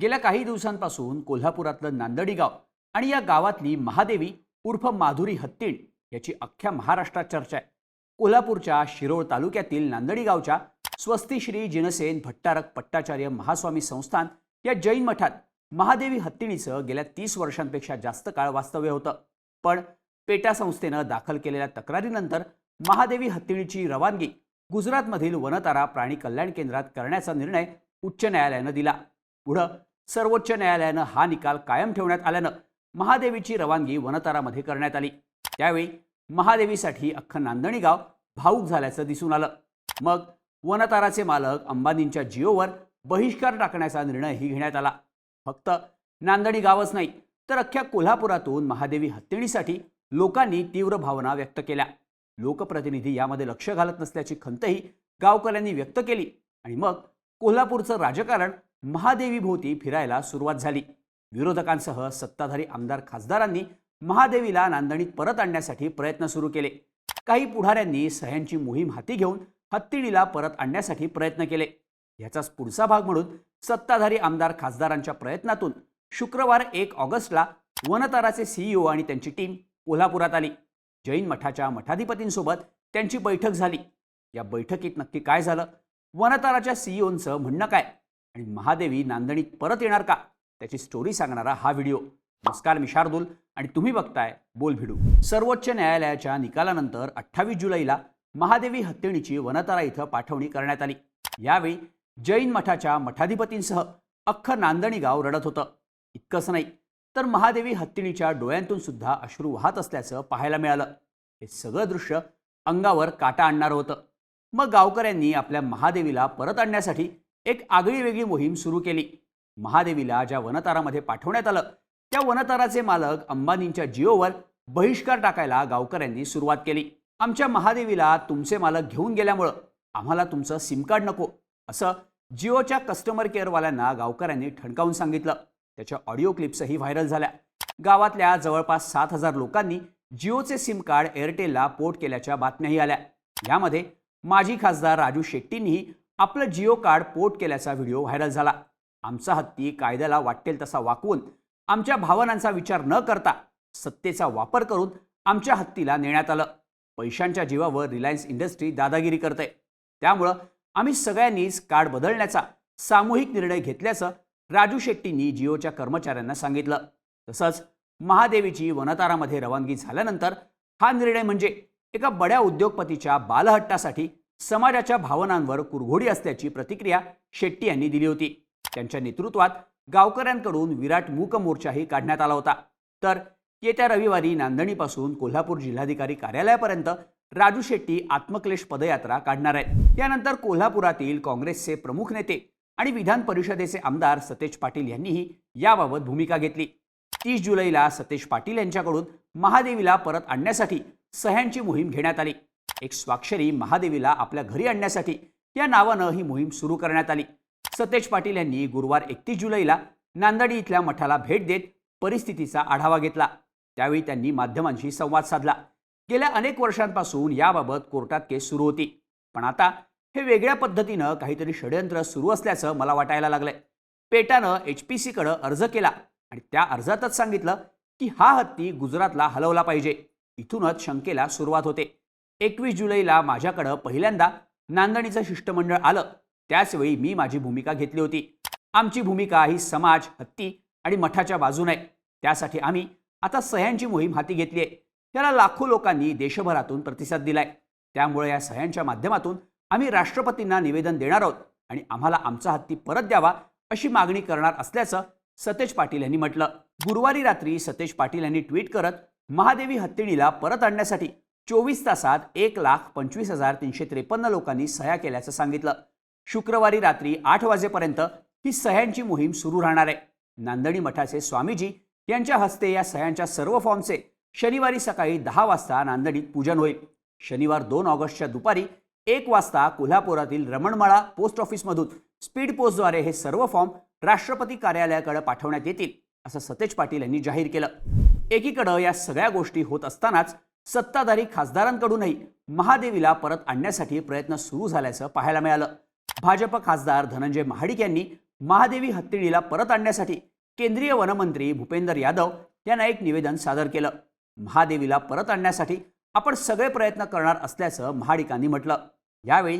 गेल्या काही दिवसांपासून कोल्हापुरातलं नांदडी गाव आणि या गावातली महादेवी उर्फ माधुरी हत्तीण याची अख्ख्या महाराष्ट्रात चर्चा आहे. कोल्हापूरच्या शिरोळ तालुक्यातील नांदडी गावच्या स्वस्ती श्री जिनसेन भट्टारक पट्टाचार्य महास्वामी संस्थान या जैन मठात महादेवी हत्तीणीचं गेल्या तीस वर्षांपेक्षा जास्त काळ वास्तव्य होतं. पण पेटा संस्थेनं दाखल केलेल्या तक्रारीनंतर महादेवी हत्तीणीची रवानगी गुजरातमधील वनतारा प्राणी कल्याण केंद्रात करण्याचा निर्णय उच्च न्यायालयानं दिला. पुढं सर्वोच्च न्यायालयानं हा निकाल कायम ठेवण्यात आल्यानं महादेवीची रवानगी वनतारामध्ये करण्यात आली. त्यावेळी महादेवीसाठी अख्खं नांदणी गाव भाऊक झाल्याचं दिसून आलं. मग वनताराचे मालक अंबानींच्या जिओवर बहिष्कार टाकण्याचा निर्णयही घेण्यात आला. फक्त नांदणी गावच नाही तर अख्ख्या कोल्हापुरातून महादेवी हत्येणीसाठी लोकांनी तीव्र भावना व्यक्त केल्या. लोकप्रतिनिधी यामध्ये लक्ष घालत नसल्याची खंतही गावकऱ्यांनी व्यक्त केली आणि मग कोल्हापूरचं राजकारण महादेवीभोवती फिरायला सुरुवात झाली. विरोधकांसह सत्ताधारी आमदार खासदारांनी महादेवीला नांदणीत परत आणण्यासाठी प्रयत्न सुरू केले. काही पुढाऱ्यांनी सह्यांची मोहीम हाती घेऊन हत्तीणीला परत आणण्यासाठी प्रयत्न केले. याचाच पुढचा भाग म्हणून सत्ताधारी आमदार खासदारांच्या प्रयत्नातून शुक्रवार एक ऑगस्टला वनताराचे सीईओ आणि त्यांची टीम कोल्हापुरात आली. जैन मठाच्या मठाधिपतींसोबत त्यांची बैठक झाली. या बैठकीत नक्की काय झालं? वनताराच्या सीईओंचं म्हणणं काय? आणि महादेवी नांदणीत परत येणार का? त्याची स्टोरी सांगणारा हा व्हिडिओ नमस्कार मी शार्दूल आणि तुम्ही बघताय बोल भिडू. सर्वोच्च न्यायालयाच्या निकालानंतर अठ्ठावीस जुलैला महादेवी हत्तीणीची वनतारा इथं पाठवणी करण्यात आली. यावेळी जैन मठाच्या मठाधिपतींसह अख्खं नांदणी गाव रडत होतं. इतकंच नाही तर महादेवी हत्तीणीच्या डोळ्यांतून सुद्धा अश्रू वाहत असल्याचं पाहायला मिळालं. हे सगळं दृश्य अंगावर काटा आणणारं होतं. मग गावकऱ्यांनी आपल्या महादेवीला परत आणण्यासाठी एक आगळी वेगळी मोहीम सुरू केली. महादेवीला ज्या वनतारामध्ये पाठवण्यात आलं त्या वनताराचे मालक अंबानींच्या जिओवर बहिष्कार टाकायला गावकऱ्यांनी सुरुवात केली. आमच्या महादेवीला तुमचे मालक घेऊन गेल्यामुळं आम्हाला तुमचं सिम कार्ड नको असं जिओच्या कस्टमर केअरवाल्यांना गावकऱ्यांनी ठणकावून सांगितलं. त्याच्या ऑडिओ क्लिप्सही व्हायरल झाल्या. गावातल्या जवळपास सात हजार लोकांनी जिओचे सिम कार्ड एअरटेलला पोर्ट केल्याच्या बातम्याही आल्या. यामध्ये माजी खासदार राजू शेट्टींनीही आपलं जिओ कार्ड पोर्ट केल्याचा व्हिडिओ व्हायरल झाला. आमचा हत्ती कायद्याला वाटेल तसा वाकवून आमच्या भावनांचा विचार न करता सत्तेचा वापर करून आमच्या हत्तीला नेण्यात आलं. पैशांच्या जीवावर रिलायन्स इंडस्ट्री दादागिरी करते. त्यामुळं आम्ही सगळ्यांनीच कार्ड बदलण्याचा सामूहिक निर्णय घेतल्याचं राजू शेट्टींनी जिओच्या कर्मचाऱ्यांना सांगितलं. तसंच महादेवीची वनतारामध्ये रवानगी झाल्यानंतर हा निर्णय म्हणजे एका बड्या उद्योगपतीच्या बालहट्टासाठी समाजाच्या भावनांवर कुरघोडी असल्याची प्रतिक्रिया शेट्टी यांनी दिली होती. त्यांच्या नेतृत्वात गावकऱ्यांकडून विराट मूक मोर्चाही काढण्यात आला होता. तर येत्या रविवारी नांदणीपासून कोल्हापूर जिल्हाधिकारी कार्यालयापर्यंत राजू शेट्टी आत्मक्लेश पदयात्रा काढणार आहेत. यानंतर कोल्हापुरातील काँग्रेसचे प्रमुख नेते आणि विधान परिषदेचे आमदार सतेज पाटील यांनीही याबाबत भूमिका घेतली. तीस जुलैला सतेज पाटील यांच्याकडून महादेवीला परत आणण्यासाठी सह्यांची मोहीम घेण्यात आली. एक स्वाक्षरी महादेवीला आपल्या घरी आणण्यासाठी या नावानं ही मोहीम सुरू करण्यात आली. सतेज पाटील यांनी गुरुवार एकतीस जुलैला नांदडी इथल्या मठाला भेट देत परिस्थितीचा आढावा घेतला. त्यावेळी त्यांनी माध्यमांशी संवाद साधला. गेल्या अनेक वर्षांपासून याबाबत कोर्टात केस सुरू होती. पण आता हे वेगळ्या पद्धतीनं काहीतरी षडयंत्र सुरू असल्याचं मला वाटायला लागलंय. पेटानं एच पी सीकडं अर्ज केला आणि त्या अर्जातच सांगितलं की हा हत्ती गुजरातला हलवला पाहिजे. इथूनच शंकेला सुरुवात होते. एकवीस जुलैला माझ्याकडं पहिल्यांदा नांदणीचं शिष्टमंडळ आलं. त्याचवेळी मी माझी भूमिका घेतली होती. आमची भूमिका ही समाज हत्ती आणि मठाच्या बाजून आहे. त्यासाठी आम्ही आता सह्यांची मोहीम हाती घेतली आहे. त्याला लाखो लोकांनी देशभरातून प्रतिसाद दिलाय. त्यामुळे या सह्यांच्या माध्यमातून आम्ही राष्ट्रपतींना निवेदन देणार आहोत आणि आम्हाला आमचा हत्ती परत द्यावा अशी मागणी करणार असल्याचं सतेज पाटील यांनी म्हटलं. गुरुवारी रात्री सतेज पाटील यांनी ट्विट करत महादेवी हत्तीणीला परत आणण्यासाठी चोवीस तासात एक लाख पंचवीस हजार तीनशे त्रेपन्न लोकांनी सह्या केल्याचं सांगितलं. शुक्रवारी रात्री आठ वाजेपर्यंत ही सह्यांची मोहीम सुरू राहणार आहे. नांदणी मठाचे स्वामीजी यांच्या हस्ते या सह्यांच्या सर्व फॉर्मचे शनिवारी सकाळी दहा वाजता नांदणीत पूजन होईल. शनिवार दोन ऑगस्टच्या दुपारी एक वाजता कोल्हापुरातील रमणमाळा पोस्ट ऑफिसमधून स्पीड पोस्टद्वारे हे सर्व फॉर्म राष्ट्रपती कार्यालयाकडे पाठवण्यात येतील असं सतेज पाटील यांनी जाहीर केलं. एकीकडं या सगळ्या गोष्टी होत असतानाच सत्ताधारी खासदारांकडूनही महादेवीला परत आणण्यासाठी प्रयत्न सुरू झाल्याचं पाहायला मिळालं. भाजप खासदार धनंजय महाडिक यांनी महादेवी हत्तीणीला परत आणण्यासाठी केंद्रीय वनमंत्री भूपेंदर यादव यांना एक निवेदन सादर केलं. महादेवीला परत आणण्यासाठी आपण सगळे प्रयत्न करणार असल्याचं महाडिकांनी म्हटलं. यावेळी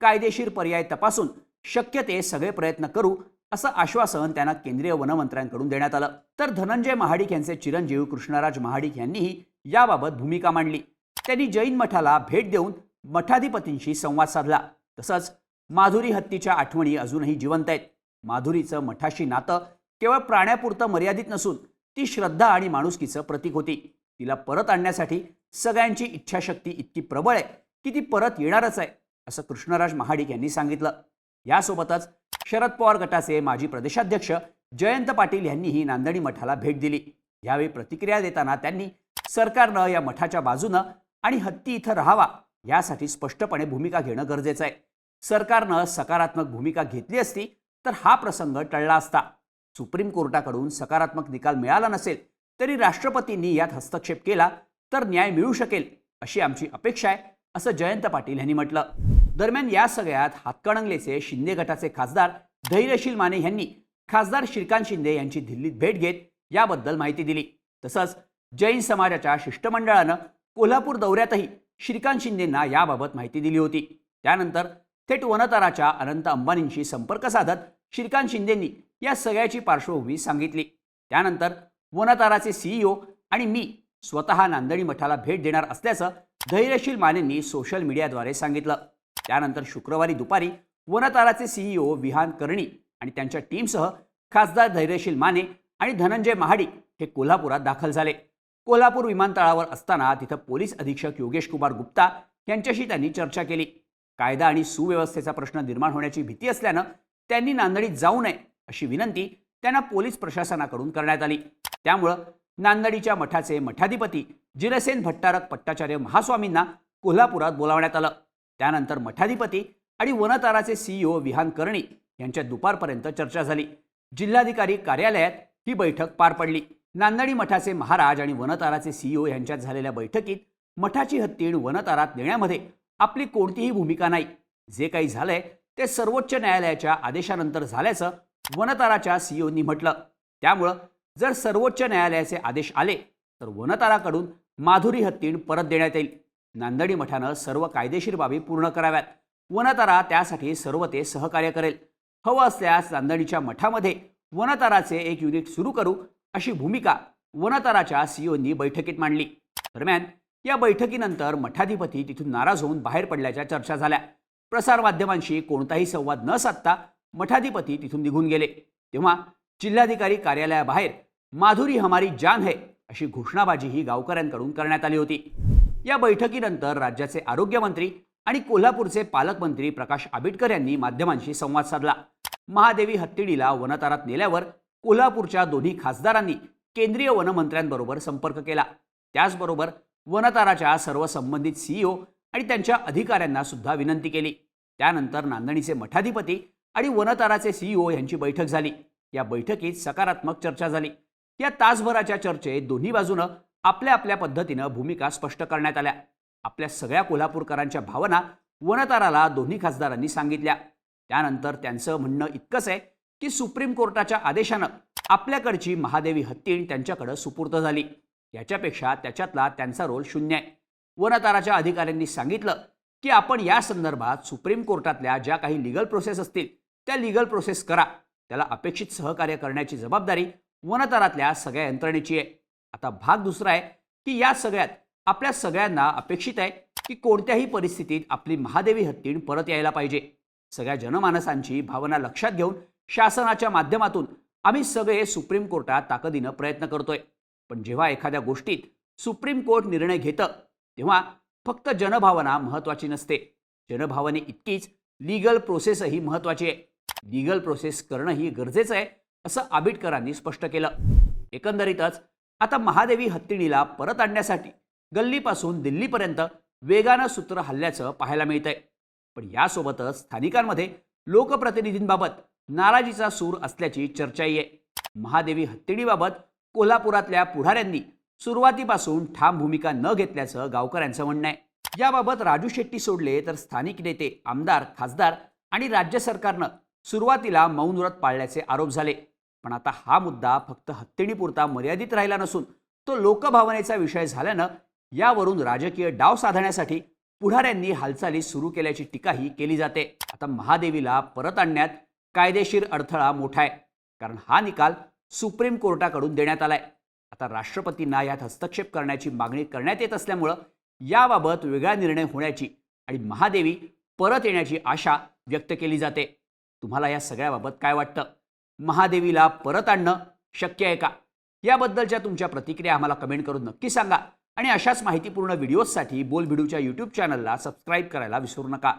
कायदेशीर पर्याय तपासून शक्य ते सगळे प्रयत्न करू असं आश्वासन त्यांना केंद्रीय वनमंत्र्यांकडून देण्यात आलं. तर धनंजय महाडिक यांचे चिरंजीव कृष्णराज महाडिक यांनीही याबाबत भूमिका मांडली. त्यांनी जैन मठाला भेट देऊन मठाधिपतींशी संवाद साधला. तसंच माधुरी हत्तीच्या आठवणी अजूनही जिवंत आहेत. माधुरीचं मठाशी नातं केवळ प्राण्यापुरतं मर्यादित नसून ती श्रद्धा आणि माणुसकीचं प्रतीक होती. तिला परत आणण्यासाठी सगळ्यांची इच्छाशक्ती इतकी प्रबळ आहे की ती परत येणारच आहे असं कृष्णराज महाडिक यांनी सांगितलं. यासोबतच शरद पवार गटाचे माजी प्रदेशाध्यक्ष जयंत पाटील यांनीही नांदणी मठाला भेट दिली. यावेळी प्रतिक्रिया देताना त्यांनी सरकारनं या मठाच्या बाजूनं आणि हत्ती इथं राहावा यासाठी स्पष्टपणे भूमिका घेणं गरजेचं आहे. सरकारनं सकारात्मक भूमिका घेतली असती तर हा प्रसंग टळला असता. सुप्रीम कोर्टाकडून सकारात्मक निकाल मिळाला नसेल तरी राष्ट्रपतींनी यात हस्तक्षेप केला तर न्याय मिळू शकेल अशी आमची अपेक्षा आहे असं जयंत पाटील यांनी म्हटलं. दरम्यान या सगळ्यात हातकणंगलेचे शिंदे गटाचे खासदार धैर्यशील माने यांनी खासदार श्रीकांत शिंदे यांची दिल्लीत भेट घेत याबद्दल माहिती दिली. तसंच जैन समाजाच्या शिष्टमंडळानं कोल्हापूर दौऱ्यातही श्रीकांत शिंदेंना याबाबत माहिती दिली होती. त्यानंतर थेट वनताराच्या अनंत अंबानींशी संपर्क साधत श्रीकांत शिंदेंनी या सगळ्याची पार्श्वभूमी सांगितली. त्यानंतर वनताराचे सीईओ आणि मी स्वतः नांदणी मठाला भेट देणार असल्याचं धैर्यशील मानेंनी सोशल मीडियाद्वारे सांगितलं. त्यानंतर शुक्रवारी दुपारी वनताराचे सीईओ विहान कर्णी आणि त्यांच्या टीमसह खासदार धैर्यशील माने आणि धनंजय महाडिक हे कोल्हापुरात दाखल झाले. कोल्हापूर विमानतळावर असताना तिथं पोलीस अधीक्षक योगेश कुमार गुप्ता यांच्याशी त्यांनी चर्चा केली. कायदा आणि सुव्यवस्थेचा प्रश्न निर्माण होण्याची भीती असल्यानं त्यांनी नांदणीत जाऊ नये अशी विनंती त्यांना पोलीस प्रशासनाकडून करण्यात आली. त्यामुळं नांदडीच्या मठाचे मठाधिपती जिरसेन भट्टारक पट्टाचार्य महास्वामींना कोल्हापुरात बोलावण्यात आलं. त्यानंतर मठाधिपती आणि वनताराचे सीईओ विहान कर्णी यांच्या दुपारपर्यंत चर्चा झाली. जिल्हाधिकारी कार्यालयात ही बैठक पार पडली. नांदणी मठाचे महाराज आणि वनताराचे सीईओ यांच्यात झालेल्या बैठकीत मठाची हत्तीण वनतारात नेण्यामध्ये आपली कोणतीही भूमिका नाही. जे काही झालंय ते सर्वोच्च न्यायालयाच्या आदेशानंतर झाल्याचं वनताराच्या सीईओनी म्हटलं. त्यामुळं जर सर्वोच्च न्यायालयाचे आदेश आले तर वनताराकडून माधुरी हत्तीण परत देण्यात येईल. नांदणी मठानं सर्व कायदेशीर बाबी पूर्ण कराव्यात. वनतारा त्यासाठी सर्व ते सहकार्य करेल. हवं असल्यास नांदणीच्या मठामध्ये वनताराचे एक युनिट सुरू करू अशी भूमिका वनताराच्या सीईओंनी बैठकीत मांडली. दरम्यान या बैठकीनंतर मठाधिपती तिथून नाराज होऊन बाहेर पडल्याच्या चर्चा झाल्या. प्रसारमाध्यमांशी कोणताही संवाद न साधता मठाधिपती तिथून निघून गेले. तेव्हा जिल्हाधिकारी कार्यालयाबाहेर माधुरी हमारी जान है अशी घोषणाबाजी ही गावकऱ्यांकडून करण्यात आली होती. या बैठकीनंतर राज्याचे आरोग्यमंत्री आणि कोल्हापूरचे पालकमंत्री प्रकाश आबिटकर यांनी माध्यमांशी संवाद साधला. महादेवी हत्तीडीला वनतारात नेल्यावर कोल्हापूरच्या दोन्ही खासदारांनी केंद्रीय वनमंत्र्यांबरोबर संपर्क केला. त्याचबरोबर वनताराच्या सर्व संबंधित सीईओ आणि त्यांच्या अधिकाऱ्यांना सुद्धा विनंती केली. त्यानंतर नांदणीचे मठाधिपती आणि वनताराचे सीईओ यांची बैठक झाली. या बैठकीत सकारात्मक चर्चा झाली. या तासभराच्या चर्चेत दोन्ही बाजूनं आपल्या आपल्या पद्धतीनं भूमिका स्पष्ट करण्यात आल्या. आपल्या सगळ्या कोल्हापूरकरांच्या भावना वनताराला दोन्ही खासदारांनी सांगितल्या. त्यानंतर त्यांचं म्हणणं इतकंच आहे की सुप्रीम कोर्टाच्या आदेशानं आपल्याकडची महादेवी हत्तीण त्यांच्याकडं सुपूर्त झाली. याच्यापेक्षा त्याच्यातला त्यांचा रोल शून्य आहे. वनताराच्या अधिकाऱ्यांनी सांगितलं की आपण या संदर्भात सुप्रीम कोर्टातल्या ज्या काही लिगल प्रोसेस असतील त्या लिगल प्रोसेस करा. त्याला अपेक्षित सहकार्य करण्याची जबाबदारी वनतारातल्या सगळ्या यंत्रणेची आहे. आता भाग दुसरा आहे की या सगळ्यात आपल्या सगळ्यांना अपेक्षित आहे की कोणत्याही परिस्थितीत आपली महादेवी हत्तीण परत यायला पाहिजे. सगळ्या जनमानसांची भावना लक्षात घेऊन शासनाच्या माध्यमातून आम्ही सगळे सुप्रीम कोर्टात ताकदीनं प्रयत्न करतोय. पण जेव्हा एखाद्या गोष्टीत सुप्रीम कोर्ट निर्णय घेतं तेव्हा फक्त जनभावना महत्त्वाची नसते. जनभावने इतकीच लिगल प्रोसेसही महत्त्वाची आहे. लिगल प्रोसेस करणंही गरजेचं आहे असं आबिटकरांनी स्पष्ट केलं. एकंदरीतच आता महादेवी हत्तीणीला परत आणण्यासाठी गल्लीपासून दिल्लीपर्यंत वेगानं सूत्र हल्ल्याचं पाहायला मिळतंय. पण यासोबतच स्थानिकांमध्ये लोकप्रतिनिधींबाबत नाराजीचा सूर असल्याची चर्चाही आहे. महादेवी हत्तीडीबाबत कोल्हापुरातल्या पुढाऱ्यांनी सुरुवातीपासून ठाम भूमिका न घेतल्याचं गावकऱ्यांचं म्हणणं आहे. याबाबत राजू शेट्टी सोडले तर स्थानिक नेते आमदार खासदार आणि राज्य सरकारनं सुरुवातीला मौन व्रत पाळल्याचे आरोप झाले. पण आता हा मुद्दा फक्त हत्तीणीपुरता मर्यादित राहिला नसून तो लोकभावनेचा विषय झाल्यानं यावरून राजकीय डाव साधण्यासाठी पुढाऱ्यांनी हालचाली सुरू केल्याची टीकाही केली जाते. आता महादेवीला परत आणण्यात कायदेशीर अडथळा मोठा आहे. कारण हा निकाल सुप्रीम कोर्टाकडून देण्यात आलाय. आता राष्ट्रपतींना यात हस्तक्षेप करण्याची मागणी करण्यात येत असल्यामुळं याबाबत वेगळा निर्णय होण्याची आणि महादेवी परत येण्याची आशा व्यक्त केली जाते. तुम्हाला या सगळ्याबाबत काय वाटतं? महादेवीला परत आणणं शक्य आहे का? याबद्दलच्या तुमच्या प्रतिक्रिया आम्हाला कमेंट करून नक्की सांगा आणि अशाच माहितीपूर्ण व्हिडिओजसाठी बोलभिडूच्या यूट्यूब चॅनलला सबस्क्राईब करायला विसरू नका.